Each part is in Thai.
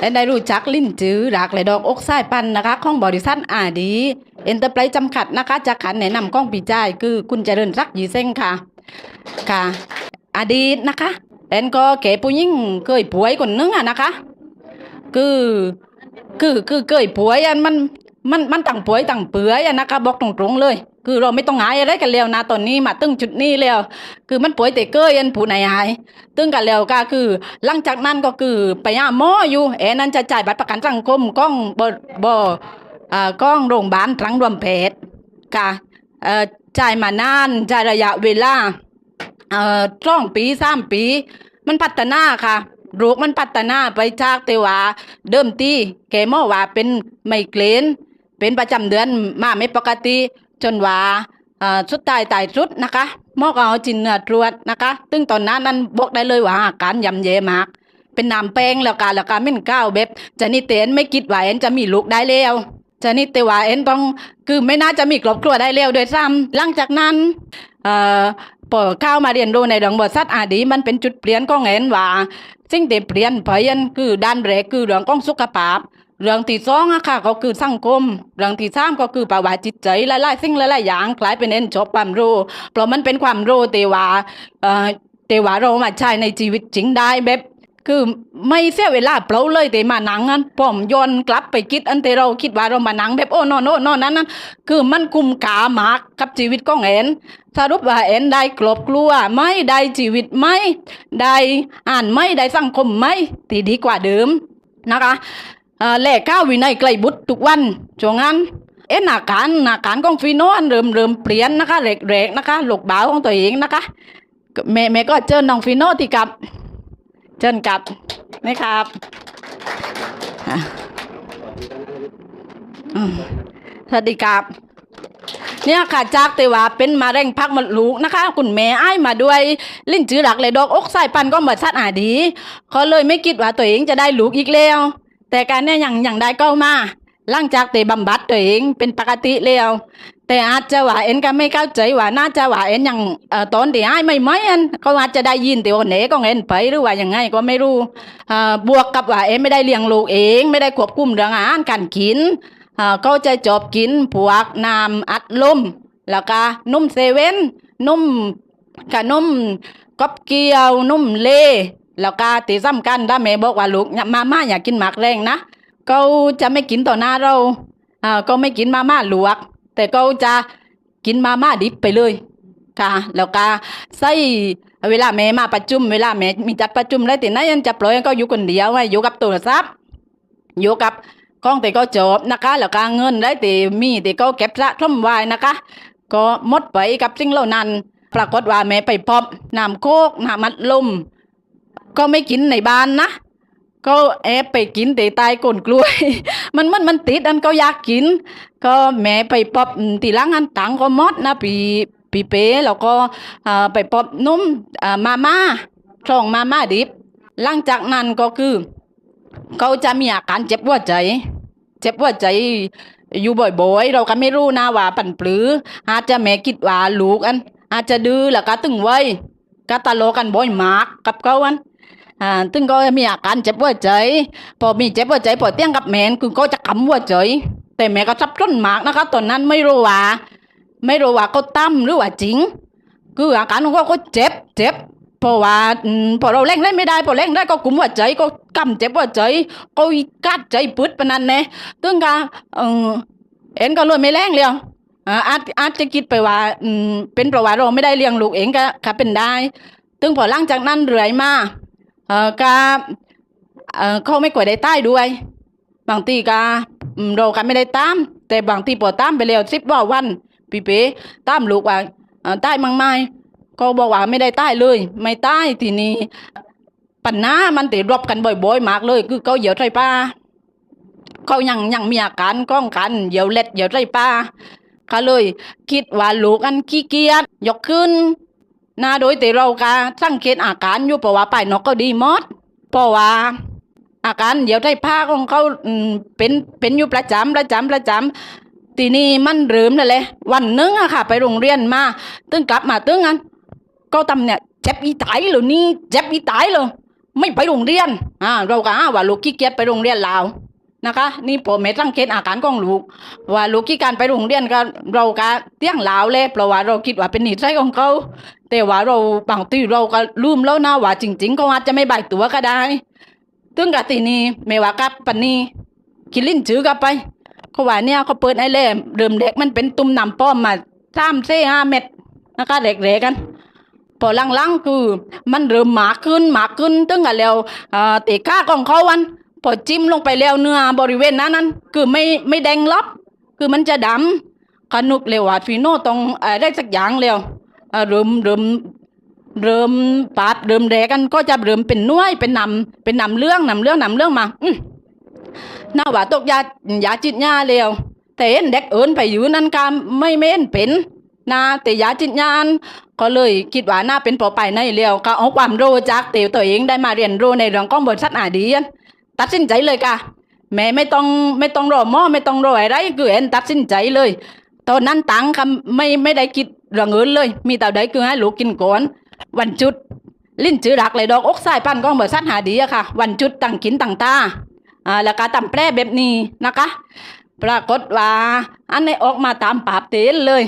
และได้รู้จักลิ้นจือรากและดอกอกสายปันนะคะของบริษัทอาดีเอ็นเตอร์ไพรส์จำกัดนะคะจากขันแนะนำของปีจ่ายคือคุณเจริญรักยีเซ้งค่ะ ค่ะ อดีตนะคะแอนก็แก่ผู้หญิงเคยป่วยคนนึงอะนะคะ คือคือคือเคยป่วยอันมันมันมันต่างป่วยต่างเปื่อยอะนะคะบอกตรงๆเลย คือเราไม่ต้องหายอะไรกันแล้วนะตอนนี้มาตึงจุดนี้แล้ว คือมันป่วยแต่เกยอันผู้ไหนหายตึงกันแล้วก็คือ หลังจากนั้นก็คือไปหาหมออยู่แอนนั้นจะจ่ายบัตรประกันสังคมก้องบบ่อ่าก้องโรงพยาบาลตรังรวมเพชรค่ะเอ่อจ่ายมานานจ่ายระยะเวลาเอ่อสองปีสามปี มันพัฒนาค่ะโรคมันพัฒนาไปจากแต่ว่าเดิมทีแกหมอว่าเป็นไมเกรนเป็นประจำเดือนมาไม่ปกติ จนว่าเอ่อสุดท้ายตายสุดนะคะหมอก็เอาจินเนื้อตรวจนะคะซึ่งตอนนั้นนั้นบอกได้เลยว่าอาการยำแย่มาก เป็นน้ำแป้งแล้วกันแล้วก็ไม่นก้าวแบบจะนี่เตนไม่คิดว่าเอ็นจะมีลูกได้แล้วจะนี่แต่ว่าเอ็นต้องคือไม่น่าจะมีครอบครัวได้แล้วโดวยซ้ำหลังจากนั้นเอ่อพอเข้ามาเรียนรู้ในเรื่องบทสัตว์อาดีมันเป็นจุดเปลี่ยนของเอ็นว่าสิ่งที่เปลี่ยนไปอันคือด้านแรกคือเรื่องของสุขภาพ เรื่องที่สองอะค่ะก็คือสังคม เรื่องที่สามก็คือภาวะจิตใจหลายๆสิ่งหลายๆอย่างกลายเป็นเอ็นจบความรู้เพราะมันเป็นความรู้แต่ว่าเอ่อแต่ว่าเรามาใช้ในชีวิตจริงได้แบบคือไม่เสียเวลาเปล่าเลยแต่มาหนังนั้นผมย้อนกลับไปคิดอันแต่เราคิดว่าเรามาหนังแบบโอ้นอนโอ้นอนนั้นนั้นคือมันคุมค่ามากกับชีวิตของเอ็นสรุปว่าเอ็นได้ครอบครัวไม่ได้ชีวิตไม่ได้อ่านไม่ได้สังคมไม่ที่ดีกว่าเดิมนะคะ เออแลกข้าววินัยไกลบุตรทุกวันช่วงนั้นเอ็นอาการอาการของฟีโนอันเริ่มเริ่มเปลี่ยนนะคะเร็กๆนะคะหลกบ่าวของตัวเองนะคะแม่แม่ก็เจอน้องฟีโนที่กับ เชิญกับนะครับสวัสดีครับเนี่ยค่ะจากแต่ว่าเป็นมาแรงพักมดลูกนะคะ คุณแม่ไอ้มาด้วย ลิ้นจือหลักเลยดอกอกใสายปันก็หมดสัตว์อาดีเขาเลยไม่คิดว่าตัวเองจะได้ลูกอีกแล้ว แต่การเนี่ยอย่างอย่างได้ก็มาหลังจากเตะบำบัดตัวเองเป็นปกติแล้วแต่อาจจะว่าเอ็นก็ไม่เข้าใจว่าน่าจะว่าเอ็นอย่างเอ่อตอนที่อ้ายไม่ไม่อันเขาอาจจะได้ยินแต่ว่าเหนก็เอ็นไปหรือว่ายังไงก็ไม่รู้เอ่อบวกกับว่าเอ็นไม่ได้เลี้ยงลูกเอง ไม่ได้ควบคุมเรื่องอาหารการกินเอ่อเขาจะจบกินพวกน้ำอัดลมแล้วก็นุ่มเซเว่นนุ่มขนมกบเกียวนุ่มเล่ แล้วก็ตีซ้ำกันถ้าแม่บอกว่าลูกมาม่าอยากกินหมากแรงนะเขาจะไม่กินต่อหน้าเราอ่าก็ไม่กินมาม่าลวก แต่ก็จะกินมาม่าดิบไปเลยค่ะแล้วก็ใส่เวลาแม่มาประชุมเวลาแม่มีจัดประชุมอะไรแต่นั้นยังจะปล่อยให้เขาอยู่คนเดียวไว้อยู่กับโทรัพท์อยู่กับกล้องแต่ก็จบนะคะ แล้วก็เงินได้แต่มีแต่ก็เก็บสะสมไว้นะคะ ก็หมดไปกับสิ่งเหล่านั้น ปรากฏว่าแม่ไปพบน้ำโคกน้ำมัดลม ก็ไม่กินในบ้านนะก็แอบไปกินแต่ตายก้นกล้วย มันมันมันติดอันก็อยากกิน ก็แม่ไปปอบตีหลังอันตังก็มดนะปีปีเป้แล้วก็ไปปอบนุ่มมาม่าช่องมาม่าดิบ หลังจากนั้นก็คือเขาจะมีอาการเจ็บหัวใจ เจ็บหัวใจอยู่บ่อยๆ เราก็ไม่รู้นะว่าปั่นปลือ อาจจะแม่คิดว่าลูกอัน อาจจะดื้อแล้วก็ตึงไว้ก็ตะโลกันบ่อยมากกับเขาอัน อ่าตึงก็มีอาการเจ็บหัวใจ พอมีเจ็บหัวใจพอเตี้ยงกับแมนคือก็จะกำหัวใจ แต่แม่ก็ซับซ้อนมากนะคะ ตอนนั้นไม่รู้ว่า ไม่รู้ว่าเขาตั้มหรือว่าจริง คืออาการของเขาก็เจ็บเจ็บเพราะว่าอืมพอเราเล่งได้ไม่ได้พอเล่งได้ก็กุมหัวใจก็กำเจ็บหัวใจก็กัดใจปืดปนนั้นแน่ตึงก็เออเอ็นก็เลยไม่แรงเลยอ่าอาจอาจจะคิดไปว่าอืมเป็นเพราะว่าเราไม่ได้เลี้ยงลูกเองก็ก็เป็นได้ตึงพอหลังจากนั้นเรื่อยมา ก็เออเขาไม่กวดได้ใต้ด้วย บางทีก็เราก็ไม่ได้ตาม แต่บางทีพอตามไปแล้วสิบว่าวันพี่เป๋ตามลูกว่าใต้มั่งไม่ก็บอกว่าไม่ได้ใต้เลย ไม่ใต้ทีนี้ปัญหามันติดรบกันบ่อยๆมากเลย คือเขาเหยียวไตป้าเขายังยังมีอาการก้องกันเหยียวเล็ดเหยียวไตป้าเขาเลย คิดว่าลูกอันขี้เกียจยกขึ้น นะโดยแต่เราก็สังเกตอาการอยู่เพราะว่าไป้ายนกก็ดีมดเพราะว่า อาการเหยียวไตป้าของเขาเป็นเป็นอยู่ประจำประจำประจำทีนี้มันเริ่มนั่นแหละวันนึงอะค่ะ ไปโรงเรียนมาตึงกลับมาตึงอันก็ตำเนี่ยเจ็บอีตายเลยนี่เจ็บอีตายเลยไม่ไปโรงเรียนอ่าเราก็ว่าลูกขี้เกียจไปโรงเรียนลาว นะคะ นี่ผมไม่สังเกตอาการของลูก ว่าลูกขี้การไปโรงเรียนก็เราก็เตี้ยงลาวเลยเพราะว่าเราคิดว่าเป็นหนิสัยของเขาแต่ว่าเราบางทีเราก็ลืมแล้วนะว่าจริงๆเขาอาจจะไม่บายตัวก็ได้ถึงกับทีนี้ไม่ว่ากับปันนี้กินลิ้นจื้อกับไปเขาว่าเนี่ยเขาเปิดไอ้เล่เดิมเด็กมันเป็นตุ่มน้ำป้อมมาสามเส้ห้าเม็ดนะคะเด็กๆกันพอลังๆคือมันเริ่มหมากขึ้นหมากขึ้นตึงกันแล้วเอ่อเตะก้าของเขาวัน พอจิ้มลงไปแล้วเนื้อบริเวณนั้นนั้น คือไม่ไม่แดงลับ คือมันจะดำขนุกเลยว่าฟีโน่ต้องอได้สักอย่างแล้วเริ่มเริ่มเริ่มปาดเริ่มแดกกันก็จะเริ่มเป็นน้วยเป็นนำเป็นนำเรื่องนำเรื่องนำเรื่องมาอืมน่าว่าตกยายาจิตยาแล้วแต่เห็นเด็กเอินไปอยู่นั่นก็ไม่ไม่เห็นเป็นนะแต่ยาจิตยานก็เลยคิดว่าน่าเป็นปอไปในเรียวก็เอาความรู้จากเตียวตัวเองได้มาเรียนรู้ในเรื่องของบริษัทอาดีอัน ตัดสินใจเลยค่ะแม่ไม่ต้องไม่ต้องรอหมอไม่ต้องรออะไรคือเอ็นตัดสินใจเลย ตอนนั้นตังคำไม่ไม่ได้คิดเรื่องอื่นเลย มีแต่ใดคือให้ลูกกินก่อนวันจุด ลิ้นจือรักเลยดอกอกสายพันธุ์ของบริษัทหาดีอะค่ะ วันจุดตั้งกินตั้งตาอ่าแล้วก็ตำแปรแบบนี้นะคะ ปรากฏว่าอันนี้ออกมาตามปราบเตนเลย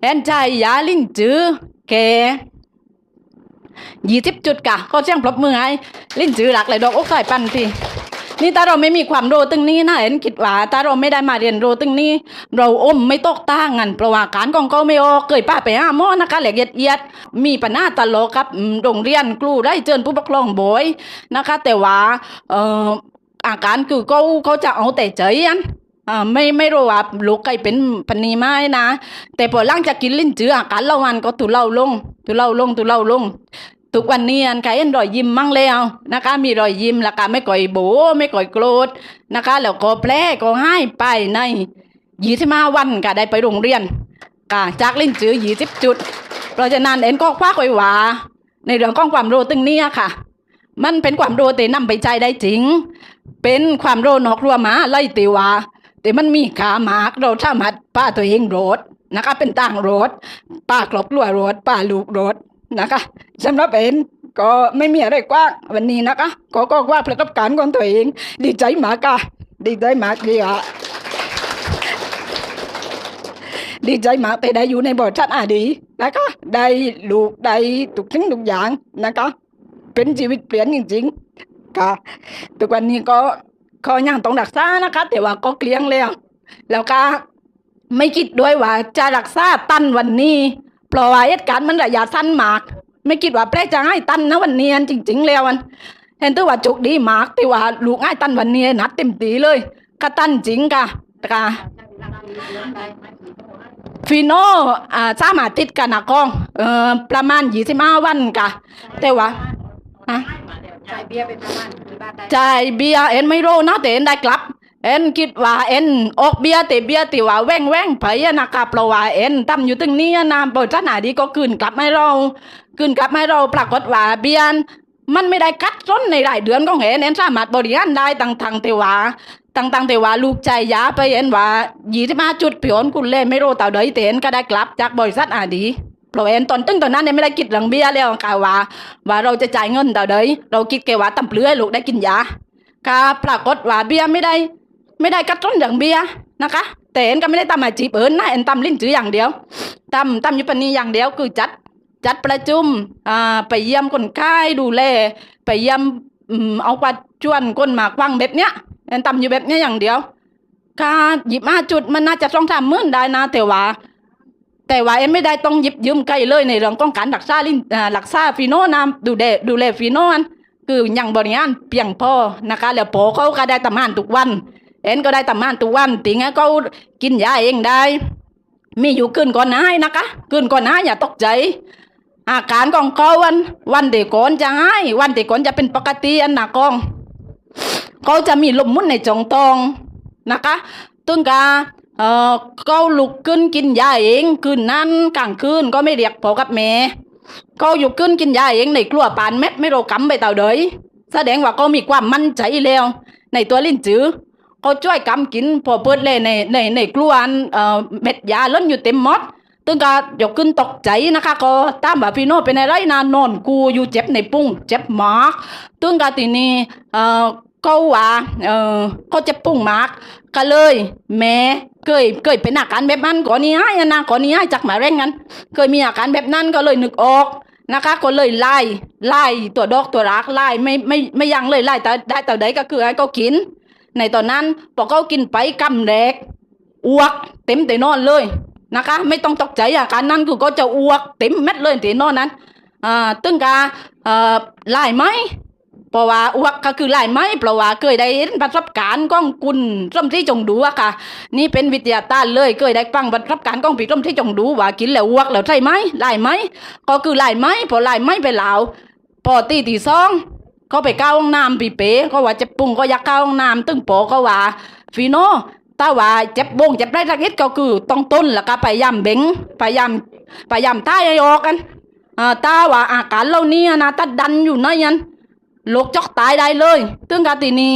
แอนใจยาลิ้นจือแก ยี่สิบจุดกะก็เชียงปรบมือให้ลิ้นจือหลักเลยดอกอกสายปันทีนี่ถ้าเราไม่มีความโรตึงนี้นะเอ็นคิดว่าถ้าเราไม่ได้มาเรียนโรตึงนี้ เราอมไม่ตกตั้งกันเพระว่าการของเขาไม่ออกเคยป้าไปหาหมอนะคะละเอียดเอียดมีปัญหาตลอดครับโรงเรียนครูได้เชิญผู้ปกครองบ่อยนะคะ แต่ว่าเอ่ออาการคือเขาเขาจะเอาแต่ใจอัน อ่าไม่ไม่รู้ว่าลูกใครเป็นปนีไหมนะ แต่พอหลังจากกินลิ้นจืออาการเล่าวันก็ตุเลาลง ตุเลาลงตุเลาลงทุกวันนี้อันใครเห็นรอยยิ้มมั่งแล้วนะคะ มีรอยยิ้มแล้วก็ไม่ก่อยโบไม่ก่อยโกรธนะคะ แล้วก็แผลก็ให้ไปในยี่สิบห้าวันก็ได้ไปโรงเรียนก็จากลิ้นจือยี่สิบจุด เพราะฉะนั้นเอ็นก็คว้าไว้ว่าในเรื่องของความรู้ตึงเนี้ค่ะ มันเป็นความรู้แต่นำไปใจได้จริง เป็นความรู้นอกรัวหมาไล่ติว่า แต่มันมีขามากเราสามารถป้าตัวเองรถนะคะ เป็นต่างรถป้าครอบครัวรถป้าลูกรถนะคะสำหรับเอ็นก็ไม่มีอะไรกว้างวันนี้นะคะก็ก็ว่าประสบการณ์ของตัวเอง ดีใจมากค่ะดีใจมากดีอะดีใจมากแต่ได้อยู่ในบทชัดอาดีนะคะได้ลูกได้ทุกสิ่งทุกอย่างนะคะ เป็นชีวิตเปลี่ยนจริงๆค่ะทุกวันนี้ก็ ก็ยังต้องรักษานะคะ แต่ว่าก็เกลี้ยงแล้ว แล้วก็ไม่คิดด้วยว่าจะรักษาตันวันนี้เพราะว่าเหตุการณ์มันระยะสั้นมาก ไม่คิดว่าแพร่จะให้ตันนะวันนี้จริง ๆ แล้วอันเห็นตัวว่าจุกดีมากแต่ว่าลูกให้ตันวันนี้นัดเต็มตีเลยก็ตันจริงค่ะค่ะฟีโน่อ่าสามารถติดกันนะกองเอ่อประมาณยี่สิบห้าวันค่ะแต่ว่าฮะ จ่ายเบี้ยไปประมาณกี่บาทได้จ่ายเบียเอ็นไม่รู้นะแต่เอ็นได้กลับ เอ็นคิดว่าเอ็นออกเบียแต่เบียติว่าแว่งแว่งไปนะครับเพราะว่าเอ็นทำอยู่ตรงนี้นะบริษัทไหนดีก็คืนกลับให้เราคืนกลับให้เราปรากฏว่าเบียมันไม่ได้กัดร้นในรายเดือนของเอ็นเอ็นสามารถบริหารได้ตั้งทางแต่ว่าตั้งตั้งแต่ว่าลูกใจยาไปเอ็นว่ายี่สิบห้าจุดผิวคุณเล่ไม่รู้ต่อเดยแต่เอ็นก็ได้กลับจากบริษัทอาดี เราเอ็นตอนตึ้งตอนนั้นเอ็นไม่ได้คิดเรื่องเบี้ยแล้วค่ะว่า ว่าเราจะจ่ายเงินต่อเดยเราคิดแค่ว่าตำเปลือยลูกได้กินยาก็ปรากฏว่าเบี้ยไม่ได้ ไม่ได้กระตุ้นอย่างเบี้ยนะคะ แต่เอ็นก็ไม่ได้ตำอาจีบเอิญนะเอ็นตำลิ้นจืออย่างเดียวตำตำอยู่ปนีอย่างเดียวคือจัดจัดประชุมอ่าไปเยี่ยมคนไข้ดูแลไปเยี่ยมอืมเอาปัดชวนคนหมากวังแบบเนี้ยเอ็นตำอยู่แบบเนี้ยอย่างเดียวค่าหยิบมาจุดมันน่าจะสองสามหมื่นได้นะแต่ว่า แต่ว่าเอ็นไม่ได้ต้องยิบยืมใครเลยในเรื่องของการรักษาลิ้นอ่ารักษาฟีโน่นะดูแลดูแลฟีโนนคืออยังบริหารเพียงพอนะคะแล้วพอเขาก็ได้ทำงานทุกวัน เอ็นก็ได้ทำงานทุกวันติงให้เขากินยาเองได้ มีอยู่คืนก่อนหน้านะคะคืนก่อนหน้าอย่าตกใจ อาการของเขาวันวันเด็กก่อนจะให้วันเด็กก่อนจะเป็นปกติอันหนักกองเขาจะมีลมมุนในจงตองนะคะตึงกา เออเขาลุกขึ้นกินยาเองคืนนั้นกลางคืนก็ไม่เรียกพ่อกับแม่เขาอยู่ขึ้นกินยาเองในกลัวปานเม็ดไม่รู้กำไปเต่าเดยแสดงว่าเขามีความมั่นใจแล้ว ในตัวลิ้นจือเขาช่วยกำกินพอเปิดเลยในในในกลัวนเอ่อเม็ดยาล้นอยู่เต็มหมดตึงก็ยกขึ้นตกใจนะคะก็ตามว่าพี่โน่เป็นอะไรนานอนกูอยู่เจ็บในปุ้งเจ็บหมากตึงก็ทีนี้เอ่อ ก็ว่าเออเขาจ็บปุ้งมากก็เลย แม่เคยเคยเป็นอาการแบบนั้นก่อนนี้ให้นะก่อนนี้ให้จากหมาแรงนั้น เคยมีอาการแบบนั้นก็เลยนึกออกนะคะก็เลยไล่ไล่ตัวดอกตัวรักไล่ไม่ไม่ไม่ยังเลยไล่แต่ได้แต่ใดก็คือให้เขากิน ในตอนนั้นพอเขากินไปกำแรกอ้วก เต็มแต่นอนเลยนะคะ ไม่ต้องตกใจอาการนั้นคือก็จะอ้วกเต็มเม็ดเลยแต่นอนนั้นอ่าตึงกาเอ่อไล่ไหม เพราะว่าอ้วกก็คือไล่ไหมเพราะว่าเคยได้เห็นประสบการณ์ของคุณส้มที่จงดูอะค่ะ นี่เป็นวิทยาทานเลยเคยได้ฟังประสบการณ์ของพี่ส้มที่จงดูว่ากินแล้วอ้วกแล้วใช่ไหมไล่ไหมก็คือไล่ไหมพอไล่ไหมไปแล้วพอตีตีซองเขาไปเข้าห้องน้ำปีเป๋เขาว่าจ็บปุงก็อยากเข้าห้องน้ำตึ้งโปเขาว่าฟีโนถ้าว่าเจ็บบงเจ็บไรสักนิดก็คือต้องต้นแล้วก็พยายามเบ่งพยายามพยายามท่ายให้ออกกันอ่าถ้าว่าอาการเหล่านี้นะถ้าดันอยู่น้อยยัน ลูกจอกตายได้เลยตึงกาตีนี้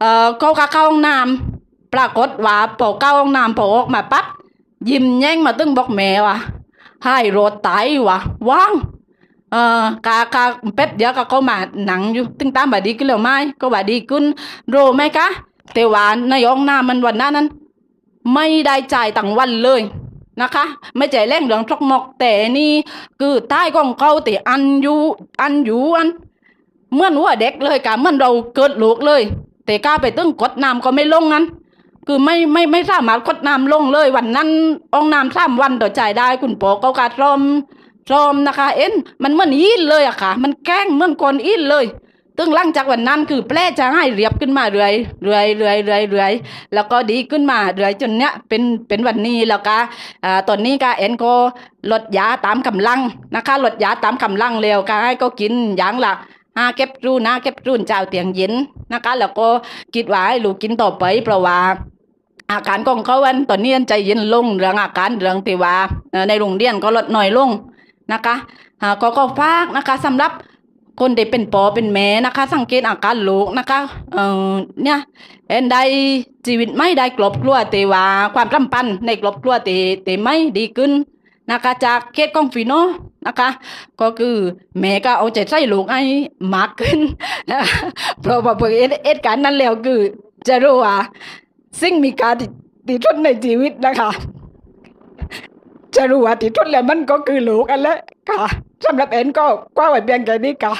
เอ่อเขาก็เข้าห้องน้ำปรากฏว่าพอเข้าห้องน้ำพอออกมาปั๊บยิ้มแย้งมาตึงบอกแม่ว่าให้รถตายว่ะว่างเออกากาแป๊บเดียวก็เข้ามาหนังอยู่ตึงตามบาดีขึ้นแล้วไหมก็บาดีขึ้นโรไหมคะแต่ว่าในห้องน้ำมันวันนั้นนั้น ไม่ได้จ่ายตั้งวันเลยนะคะ ไม่จ่ายแรงเหลืองทอกหมอกแต่นี่คือใต้ของเขาแต่อันอยู่อันอยู่อัน เหมื่อนหัวเด็กเลยกะเหมื่อนเราเกิดลูกเลย แต่กล้าไปตึ้งกดน้ำก็ไม่ลงนั้น คือไม่ไม่ไม่สามารถกดน้ำลงเลย วันนั้นองน้ำสามวันต่อจ่ายได้คุณปอเขากาดรอมชมนะคะ เอ็นมันเหมือนอินเลยอะค่ะ มันแกล้งเหมือนคนอินเลยตึงหลังจากวันนั้นคือแปลจะให้เรียบขึ้นมาเรื่อยเรื่อยเรื่อยเรื่อยเรื่อยแล้วก็ดีขึ้นมาเรื่อยจนเนี้ยเป็นเป็นวันนี้แล้วก็อ่าตอนนี้ก็เอ็นก็ลดยาตามกำลังนะคะลดยาตามกำลังเร็วก็ให้ก็กินอย่างละ ห้าเก็บรูนห้าเก็บรูนเจ้าเตียงเย็นนะคะ แล้วก็คิดว่าให้ลูกกินต่อไปเพราะว่าอาการของเขาวันตอนนี้ใจเย็นลงเรื่องอาการเรื่องที่ว่าในโรงเรียนก็ลดหน้อยลงนะคะก็ก็ฝากนะคะสำหรับคนที่เป็นปอเป็นแม่นะคะ สังเกตอาการลูกนะคะเออเนี่ยเอ็นได้ชีวิตไม่ได้กลบกลัวแต่ว่าความสัมพันในกลบกลัวแต่แต่ไม่ดีขึ้น นะคะ จากเคสของฟีโนนะคะ ก็คือแม่ก็เอาใจใส่ลูกให้มากขึ้นนะคะเพราะว่าเพื่อเอสการนั้นแล้วคือจะรู้ว่าสิ่งมีการติดติดทนในชีวิตนะคะ จะรู้ว่าติดทุนแล้วมันก็คือลูกกันแล้วค่ะสำหรับเอ็นก็กว้าไว้เพียงแค่นี้ค่ะ